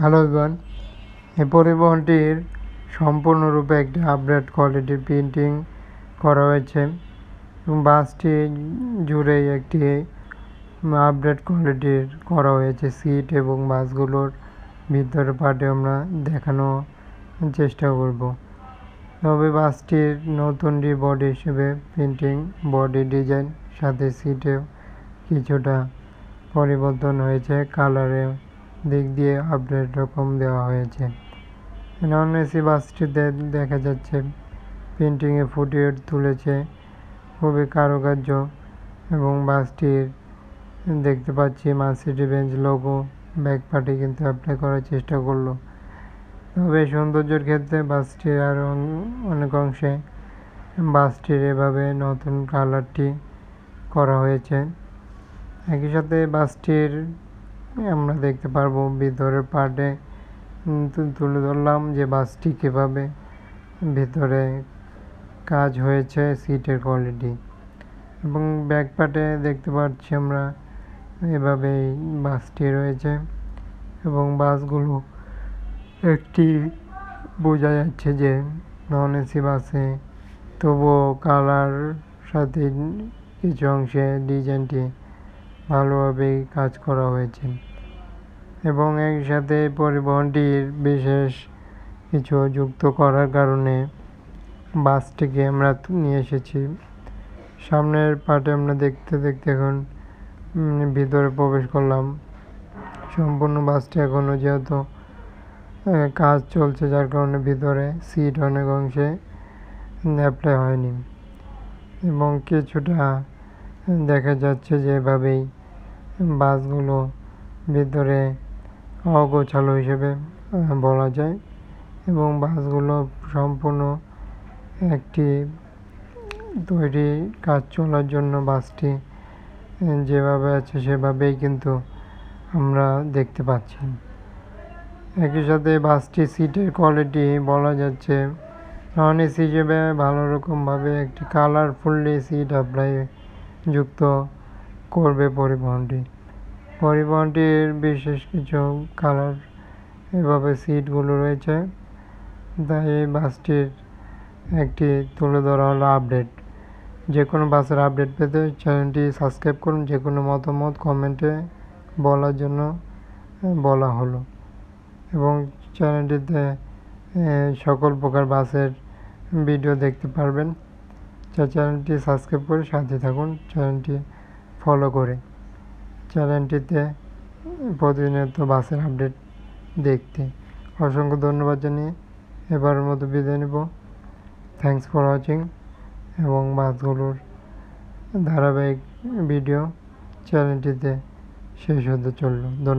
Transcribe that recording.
Hello Ivan এই পরিবহনটির সম্পূর্ণরূপে একটি আপডেট কোয়ালিটির প্রিন্টিং করা হয়েছে এবং বাসটি জুড়েই একটি আপডেট কোয়ালিটির করা হয়েছে। সিট এবং বাসগুলোর ভিতরে পার্টে আমরা দেখানো চেষ্টা করব। তবে বাসটির নতুন যে বডি হিসেবে প্রিন্টিং বডি ডিজাইন সাথে সিটেও কিছুটা পরিবর্তন হয়েছে। কালারে দিক দিয়ে আপডেট রকম দেওয়া হয়েছে। নন এসি বাসটিতে দেখা যাচ্ছে প্রিন্টিংয়ে ফুটিয়ে তুলেছে, খুবই কারুকার্য এবং বাসটির দেখতে পাচ্ছি Mercedes Benz logo back party কিন্তু অ্যাপ্লাই করার চেষ্টা করল। তবে সৌন্দর্যের ক্ষেত্রে বাসটির আরও অনেক অংশে বাসটির এভাবে নতুন কালারটি করা হয়েছে। একই সাথে বাসটির আমরা দেখতে পারব ভিতরের পার্টে তুলে ধরলাম যে বাসটি কীভাবে ভিতরে কাজ হয়েছে, সিটের কোয়ালিটি। এবং ব্যাক পার্টে দেখতে পাচ্ছি আমরা এভাবেই বাসটি রয়েছে এবং বাসগুলো একটি বোঝা যাচ্ছে যে নন এসি বাসে। তবুও কালার সাথে কিছু অংশে ডিজাইনটি ভালোভাবেই কাজ করা হয়েছে। এবং এর সাথে পরিবহনটির বিশেষ কিছু যুক্ত করার কারণে বাসটিকে আমরা নিয়ে এসেছি। সামনের পার্টে আমরা দেখতে দেখতে এখন ভিতরে প্রবেশ করলাম। সম্পূর্ণ বাসটি এখনও যেহেতু কাজ চলছে, যার কারণে ভিতরে সিট অনেক অংশে অ্যাপ্লাই হয়নি। এবং কিছুটা দেখা যাচ্ছে যে এভাবেই বাসগুলো ভিতরে অগোছালো হিসেবে বলা যায়। এবং বাসগুলো সম্পূর্ণ একটি তৈরি কাজ চলার জন্য বাসটি যেভাবে আছে সেভাবেই কিন্তু আমরা দেখতে পাচ্ছি। একই সাথে বাসটি সিটের কোয়ালিটি বলা যাচ্ছে নন এসি হিসেবে ভালো রকমভাবে একটি কালারফুললি সিট অ্যাপ্লাই যুক্ত করবে পরিবহনটি। পরিবহনটির বিশেষ কিছু কালার এভাবে সিটগুলো রয়েছে। তাই এই বাসটির একটি তুলে ধরা হলো আপডেট যে কোনো বাসের আপডেট পেতে চ্যানেলটি সাবস্ক্রাইব করুন যে কোনো মতামত কমেন্টে বলার জন্য বলা হলো। এবং চ্যানেলটিতে সকল প্রকার বাসের ভিডিও দেখতে পারবেন। চ্যানেলটি সাবস্ক্রাইব করে সাথে থাকুন চ্যানেলটি ফলো করে। চ্যানেলটিতে প্রতিনিয়ত বাসের আপডেট দেখতে। অসংখ্য ধন্যবাদ জানিয়ে এবারের মতো বিদায় নেব। থ্যাংকস ফর ওয়াচিং এবং বাসগুলোর ধারাবাহিক ভিডিও চ্যানেলটিতে শেষ হতে চলল। ধন্যবাদ।